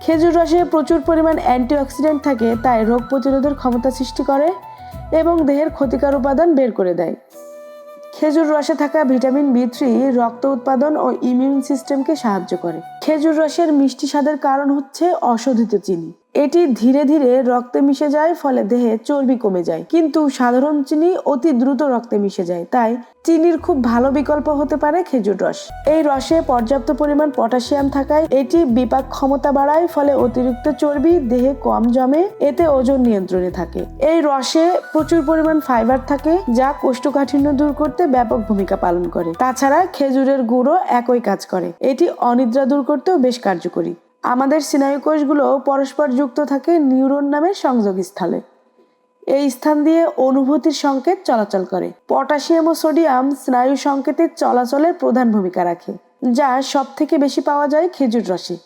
খেজুর রসে প্রচুর পরিমাণ অ্যান্টিঅক্সিডেন্ট থাকে, তাই রোগ প্রতিরোধের ক্ষমতা সৃষ্টি করে এবং দেহের ক্ষতিকর উপাদান বের করে দেয়। খেজুর রসে থাকা ভিটামিন বি থ্রি রক্ত উৎপাদন ও ইমিউন সিস্টেমকে সাহায্য করে। খেজুর রসের মিষ্টি স্বাদের কারণ হচ্ছে অশোধিত চিনি। এটি ধীরে ধীরে রক্তে মিশে যায়, ফলে দেহে চর্বি কমে যায়। কিন্তু সাধারণ চিনি অতি দ্রুত রক্তে মিশে যায়, তাই চিনির খুব ভালো বিকল্প হতে পারে খেজুর রস। এই রসে পর্যাপ্ত পরিমাণ পটাশিয়াম থাকায় এটি বিপাক ক্ষমতা বাড়ায়, ফলে অতিরিক্ত চর্বি দেহে কম জমে, এতে ওজন নিয়ন্ত্রণে থাকে। এই রসে প্রচুর পরিমাণ ফাইবার থাকে, যা কোষ্ঠকাঠিন্য দূর করতে ব্যাপক ভূমিকা পালন করে। তাছাড়া খেজুরের গুঁড়ো একই কাজ করে। এটি অনিদ্রা দূর করতেও বেশ কার্যকরী। আমাদের স্নায়ু কোষগুলো পরস্পর যুক্ত থাকে নিউরন নামের সংযোগ স্থলে। এই স্থান দিয়ে অনুভূতির সংকেত চলাচল করে। পটাশিয়াম ও সোডিয়াম স্নায়ু সংকেতের চলাচলের প্রধান ভূমিকা রাখে, যা সব থেকে বেশি পাওয়া যায় খেজুর রসে।